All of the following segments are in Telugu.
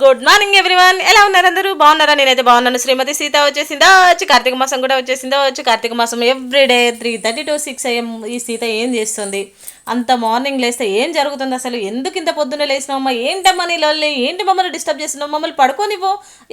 గుడ్ మార్నింగ్ ఎవ్రీవన్ ఎలా ఉన్నారు అందరూ? బాగున్నారా? నేనైతే బాగున్నాను. శ్రీమతి సీత వచ్చేసిందా? వచ్చి కార్తీక మాసం కూడా వచ్చేసిందా? వచ్చి కార్తీక మాసం everyday three thirty to six AM ఈ సీత ఏం చేస్తుంది? అంత మార్నింగ్ లేస్తే ఏం జరుగుతుంది అసలు? ఎందుకు ఇంత పొద్దున్నే లేసినావమ్మా ఏంటమ్మా నీ లొల్లి? ఏంటి మమ్మల్ని డిస్టర్బ్ చేస్తున్నావు? మమ్మల్ని పడుకోనివ్వు?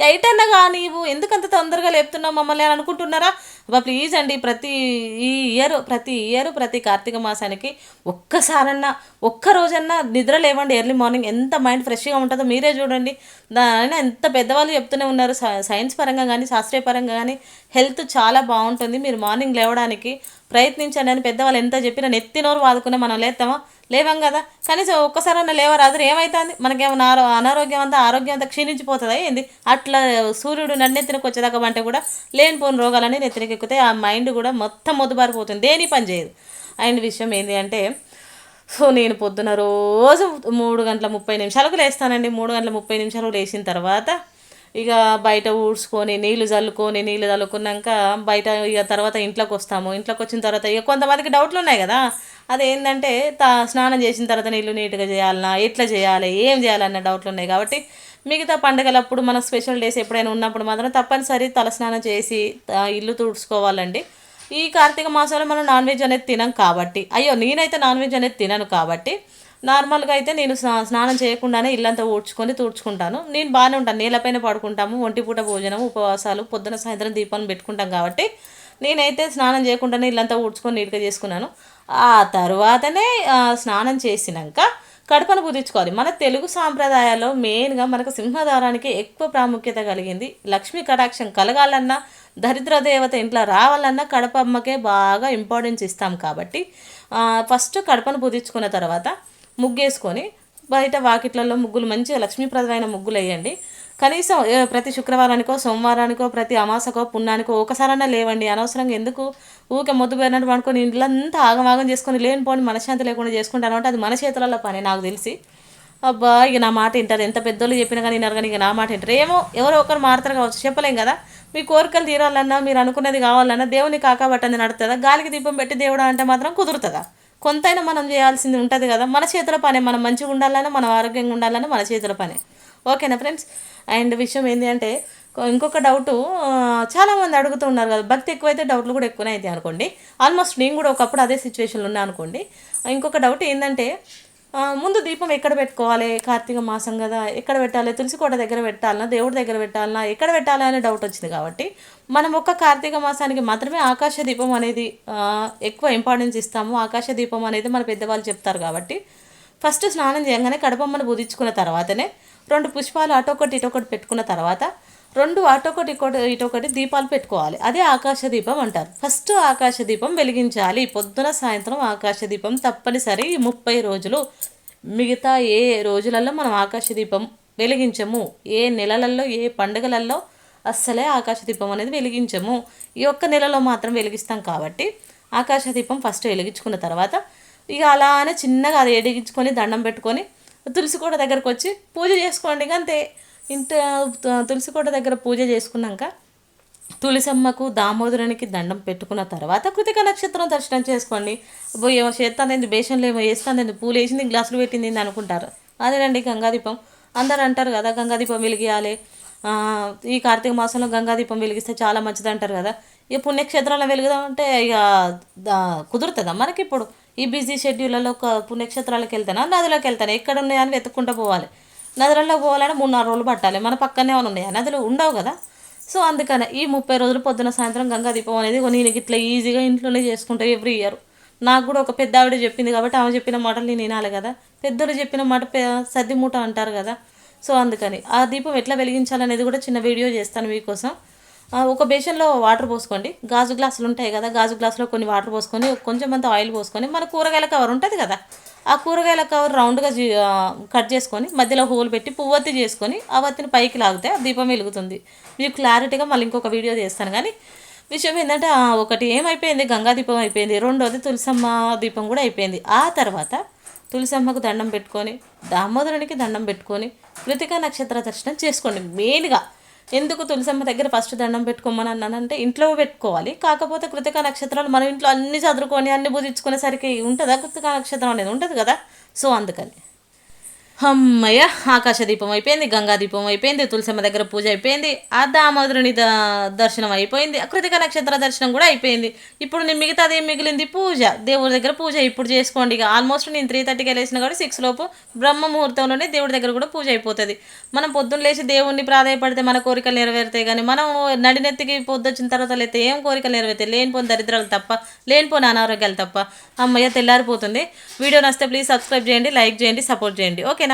ఎయిట్ అన్నా కానివ్వు? ఎందుకు అంత తొందరగా లేపుతున్నావు మమ్మల్ని అని అనుకుంటున్నారా? అబ్బా ప్లీజ్ అండి ప్రతి ఈ ఇయర్ ప్రతి ఇయర్ ప్రతి కార్తీక మాసానికి ఒక్కసారన్నా ఒక్క రోజన్నా నిద్ర లేవండి ఎర్లీ మార్నింగ్ ఎంత మైండ్ ఫ్రెష్గా ఉంటుందో మీరే చూడండి. దాని ఎంత పెద్దవాళ్ళు చెప్తూనే ఉన్నారు సై- సైన్స్ పరంగా కానీ శాస్త్రీయ పరంగా కానీ హెల్త్ చాలా బాగుంటుంది. మీరు మార్నింగ్ లేవడానికి ప్రయత్నించండి అని పెద్దవాళ్ళు ఎంత చెప్పినా నెత్తినోరు వాదుకునే మనం లేస్తామా? లేవాం కదా. కనీసం ఒక్కసారన్నా లేవరాదు ఏమవుతుంది మనకేమన్నా ఆరో అనారోగ్యం అంతా ఆరోగ్యం అంతా క్షీణించిపోతుందా ఏంది? అట్లా సూర్యుడు నన్నెత్తినకు వచ్చేదాకా అంటే కూడా లేనిపోని రోగాలన్నీ నెత్తినకి ఎక్కుతాయి ఆ మైండ్ కూడా మొత్తం మొద్దుబారిపోతుంది దేని పని చేయదు. అండ్ విషయం ఏంటి అంటే సో నేను పొద్దున రోజు మూడు గంటల ముప్పై నిమిషాలకు లేస్తానండి. మూడు గంటల ముప్పై నిమిషాలు లేచిన తర్వాత ఇక బయట ఊడ్చుకొని నీళ్ళు చల్లుకొని నీళ్ళు చల్లుకున్నాక బయట ఇక తర్వాత ఇంట్లోకి వస్తాము. ఇంట్లోకి వచ్చిన తర్వాత ఇక కొంతమందికి డౌట్లు ఉన్నాయి కదా. అదేంటంటే తా స్నానం చేసిన తర్వాత నీళ్ళు నీట్గా చేయాలన్నా ఎట్లా చేయాలి ఏం చేయాలన్న డౌట్లు ఉన్నాయి కాబట్టి మిగతా పండుగలప్పుడు మన స్పెషల్ డేస్ ఎప్పుడైనా ఉన్నప్పుడు మాత్రం తప్పనిసరి తలస్నానం చేసి ఇల్లు తుడుచుకోవాలండి. ఈ కార్తీక మాసంలో మనం నాన్ వెజ్ అనేది తినం కాబట్టి. అయ్యో నేనైతే నాన్ వెజ్ అనేది తినను కాబట్టి నార్మల్గా అయితే నేను స్నా- స్నానం చేయకుండానే ఇల్లంతా ఊడ్చుకొని తుడుచుకుంటాను. నేను బాగానే ఉంటాను. నేలపైన పడుకుంటాము ఒంటిపూట భోజనం ఉపవాసాలు పొద్దున సాయంత్రం దీపాన్ని పెట్టుకుంటాం కాబట్టి నేనైతే స్నానం చేయకుండానే ఇల్లంతా ఊడ్చుకొని నీట్గా చేసుకున్నాను. ఆ తర్వాతనే స్నానం చేసినాక కడపను పూజించుకోవాలి మన తెలుగు సాంప్రదాయాల్లో మెయిన్గా మనకు సింహదారానికి ఎక్కువ ప్రాముఖ్యత కలిగింది. లక్ష్మీ కటాక్షం కలగాలన్నా దరిద్ర దేవత ఇంట్లో రావాలన్నా కడప అమ్మకే బాగా ఇంపార్టెన్స్ ఇస్తాం కాబట్టి ఫస్ట్ కడపను పూజించుకున్న తర్వాత ముగ్గేసుకొని బయట వాకిట్లలో ముగ్గులు మంచిగా లక్ష్మీప్రదమైన ముగ్గులు వేయండి. కనీసం ప్రతి శుక్రవారానికో సోమవారానికో ప్రతి అమాసకో పుణ్యానికో ఒకసారన్నా లేవండి. అనవసరంగా ఎందుకు? ఊకే మొద్దు పోయినట్టు పడుకొని ఇల్లంతా ఆగమాగం చేసుకొని లేనిపోని మనశ్శాంతి లేకుండా చేసుకుంటాను అంటే అది మన చేతులలో పని నాకు తెలిసి. అబ్బా ఇక నా మాట వింటారు. ఎంత పెద్దోళ్ళు చెప్పినా కానీ వినరు కానీ ఇక నా మాట వింటారు. ఏమో ఎవరో ఒకరు మారుతారు కావచ్చు. చెప్పలేం కదా? మీ కోరికలు తీరాలన్నా మీరు అనుకున్నది కావాలన్నా దేవుని కాకబట్టని నడుతుందా గాలికి దీపం పెట్టి దేవుడు అంటే మాత్రం కుదురుతుందా? కొంతైనా మనం చేయాల్సింది ఉంటుంది కదా. మన చేతుల పనే మనం మంచిగా ఉండాలన్నా మనం ఆరోగ్యంగా ఉండాలన్నా మన చేతుల పనే. ఓకేనా ఫ్రెండ్స్? అండ్ విషయం ఏంటి అంటే ఇంకొక డౌట్ చాలామంది అడుగుతూ ఉన్నారు కదా. భక్తి ఎక్కువైతే డౌట్లు కూడా ఎక్కువనే అవుతాయి అనుకోండి. ఆల్మోస్ట్ నేను కూడా ఒకప్పుడు అదే సిచ్యువేషన్లో ఉన్నా అనుకోండి. ఇంకొక డౌట్ ఏంటంటే ముందు దీపం ఎక్కడ పెట్టుకోవాలి? కార్తీక మాసం కదా ఎక్కడ పెట్టాలి? తులసి కోట దగ్గర పెట్టాలన్నా దేవుడి దగ్గర పెట్టాలన్నా ఎక్కడ పెట్టాలి అనే డౌట్ వచ్చింది కాబట్టి మనం ఒక్క కార్తీక మాసానికి మాత్రమే ఆకాశ దీపం అనేది ఎక్కువ ఇంపార్టెన్స్ ఇస్తాము. ఆకాశ దీపం అనేది మన పెద్దవాళ్ళు చెప్తారు కాబట్టి ఫస్ట్ స్నానం చేయగానే కడపమ్మను బుధించుకున్న తర్వాతనే రెండు పుష్పాలు అటొకటి ఇటొకటి పెట్టుకున్న తర్వాత రెండు అటొకటి ఇటొకటి దీపాలు పెట్టుకోవాలి. అదే ఆకాశ దీపం అంటారు. ఫస్ట్ ఆకాశ దీపం వెలిగించాలి. పొద్దున సాయంత్రం ఆకాశ దీపం తప్పనిసరి ముప్పై రోజులు. మిగతా ఏ రోజులలో మనం ఆకాశ దీపం వెలిగించము? ఏ నెలలలో ఏ పండుగలలో అస్సలే ఆకాశ దీపం అనేది వెలిగించము? ఈ ఒక్క నెలలో మాత్రం వెలిగిస్తాం కాబట్టి ఆకాశ దీపం ఫస్ట్ వెలిగించుకున్న తర్వాత ఇక అలానే చిన్నగా అది ఎడిగించుకొని దండం పెట్టుకొని తులసి కూడా దగ్గరకు వచ్చి పూజ చేసుకోండి అంతే ఇంత తులసి కోట దగ్గర పూజ చేసుకున్నాక తులసమ్మకు దామోదరునికి దండం పెట్టుకున్న తర్వాత కృతిక నక్షత్రం దర్శనం చేసుకోండి. అబ్బో ఏమో చేస్తానేది బేషన్లు ఏమో వేస్తానేది పూలు వేసింది గ్లాసులు పెట్టింది అని అనుకుంటారు. అదేనండి గంగాదీపం. అందరు అంటారు కదా గంగాదీపం వెలిగియాలి. ఈ కార్తీక మాసంలో గంగాదీపం వెలిగిస్తే చాలా మంచిది అంటారు కదా. ఇక పుణ్యక్షేత్రాలను వెలుగుదాం అంటే ఇక కుదురుతుందా మనకి ఇప్పుడు ఈ బిజీ షెడ్యూల్లో ఒక పుణ్యక్షేత్రాలకు వెళ్తానా నదిలోకి వెళ్తాను ఎక్కడ ఉన్నాయని వెతుక్కుంటూ పోవాలి. నదులలో పోవాలంటే మూడు నాలుగు రోజులు పట్టాలి. మన పక్కనే ఏమైనా ఉన్నాయా? నదులు ఉండవు కదా. సో అందుకనే ఈ ముప్పై రోజులు పొద్దున సాయంత్రం గంగా దీపం అనేది నేను ఇట్లా ఈజీగా ఇంట్లోనే చేసుకుంటా ఎవ్రీ ఇయర్. నాకు కూడా ఒక పెద్ద ఆవిడ చెప్పింది కాబట్టి ఆమె చెప్పిన మాటలు నేను వినాలి కదా. పెద్దలు చెప్పిన మాట సర్ది మూట అంటారు కదా. సో అందుకని ఆ దీపం ఎట్లా వెలిగించాలనేది కూడా చిన్న వీడియో చేస్తాను మీకోసం. ఒక బేషన్లో వాటర్ పోసుకోండి. గాజు గ్లాసులు ఉంటాయి కదా. గాజు గ్లాసులో కొన్ని వాటర్ పోసుకొని కొంచెం అంత ఆయిల్ పోసుకొని మన కూరగాయల కవర్ ఉంటుంది కదా. ఆ కూరగాయల కవర్ రౌండ్గా కట్ చేసుకొని మధ్యలో హోల్ పెట్టి పువ్వొత్తి చేసుకొని ఆ వత్తిని పైకి లాగితే ఆ దీపం వెలుగుతుంది. మీకు క్లారిటీగా మళ్ళీ ఇంకొక వీడియో చేస్తాను. కానీ విషయం ఏంటంటే ఒకటి ఏమైపోయింది? గంగా దీపం అయిపోయింది. రెండోది తులసమ్మ దీపం కూడా అయిపోయింది. ఆ తర్వాత తులసమ్మకు దండం పెట్టుకొని దామోదరునికి దండం పెట్టుకొని కృతికా నక్షత్ర దర్శనం చేసుకోండి. మెయిన్గా ఎందుకు తులసమ్మ దగ్గర ఫస్ట్ దండం పెట్టుకోమని అన్నానంటే ఇంట్లో పెట్టుకోవాలి. కాకపోతే కృతిక నక్షత్రాలు మనం ఇంట్లో అన్ని చదువుకొని అన్ని పూజించుకునేసరికి ఉంటుందా? కృతిక నక్షత్రం అనేది ఉంటుంది కదా? సో అందుకని. అమ్మయ్య ఆకాశ దీపం అయిపోయింది గంగా దీపం అయిపోయింది తులసమ్మ దగ్గర పూజ అయిపోయింది ఆ దామోదరుని ద దర్శనం అయిపోయింది కృతిక నక్షత్ర దర్శనం కూడా అయిపోయింది. ఇప్పుడు నేను మిగతాది మిగిలింది? పూజ. దేవుడి దగ్గర పూజ ఇప్పుడు చేసుకోండి. ఇక ఆల్మోస్ట్ నేను త్రీ థర్టీకి వెళ్ళేసిన కూడా సిక్స్ లోపు బ్రహ్మ ముహూర్తంలోనే దేవుడి దగ్గర కూడా పూజ అయిపోతుంది. మనం పొద్దున్న లేచి దేవుణ్ణి ప్రాధాయపడితే మన కోరికలు నెరవేరుతాయి కానీ మనం నడినెత్తికి పొద్దుచ్చిన తర్వాత లేతే ఏం కోరికలు నెరవేరుతాయి? లేనిపోని దరిద్రాలు తప్ప లేనిపోని అనారోగ్యాలు తప్ప. అమ్మయ్య తెల్లారిపోతుంది. వీడియో నచ్చితే ప్లీజ్ సబ్స్క్రైబ్ చేయండి లైక్ చేయండి సపోర్ట్ చేయండి. ఓకేనా